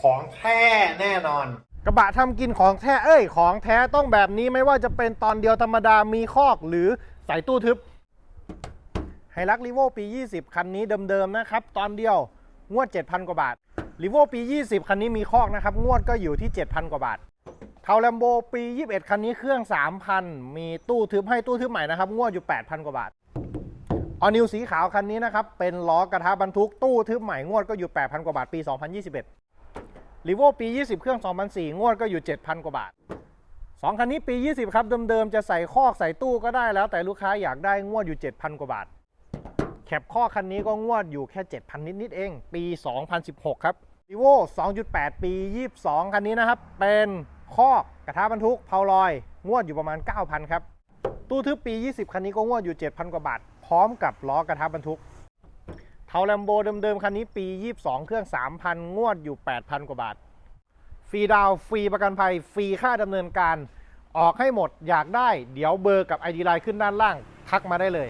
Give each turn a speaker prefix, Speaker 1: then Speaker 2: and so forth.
Speaker 1: ของแท้แน่นอน
Speaker 2: กระบะทำกินของแท้เอ้ย ของแท้ต้องแบบนี้ไม่ว่าจะเป็นตอนเดียวธรรมดามีคอกหรือใส่ตู้ทึบไฮรักรีโวปี 20 คันนี้เดิมๆนะครับ ตอนเดียวงวด 7,000 กว่าบาทรีโวปี 20 คันนี้มีคอกนะครับ งวดก็อยู่ที่ 7,000 กว่าบาทเทาแลมโบปี 21 คันนี้เครื่อง 3,000 มีตู้ทึบให้ตู้ทึบใหม่นะครับ งวดอยู่ 8,000 กว่าบาทออนิวสีขาวคันนี้นะครับ เป็นล้อกระทะบรรทุกตู้ทึบใหม่งวดก็อยู่ 8,000 กว่าบาท ปี 2021 รีโวปี 20 เครื่อง 2004 งวดก็อยู่ 7,000 กว่าบาท 2 คันนี้ปี 20 ครับ เดิม ๆ จะใส่คอกใส่ตู้ก็ได้แล้วแต่ลูกค้าอยากได้งวดอยู่ 7,000 กว่าบาท แคปข้อคันนี้ก็งวดอยู่แค่ 7,000 นิด ๆ เอง ปี 2016 ครับรีโว2.8 ปี 22 คันนี้นะครับ เป็นคอกกระทะบรรทุกเพาลอย งวดอยู่ประมาณ 9,000 ครับ ตู้ทึบปี 20 คันนี้ก็งวดอยู่ 7,000 กว่าบาท พร้อมกับล้อกระทะบรรทุก เทาแลมโบเดิมๆ คันนี้ปี 22 เครื่อง 3,000 งวดอยู่ 8,000 กว่าบาท ฟรีดาวฟรีประกันภัย ฟรีค่าดำเนินการ ออกให้หมดอยากได้ เดี๋ยวเบอร์กับ ID ไลน์ขึ้นด้านล่าง ทักมาได้เลย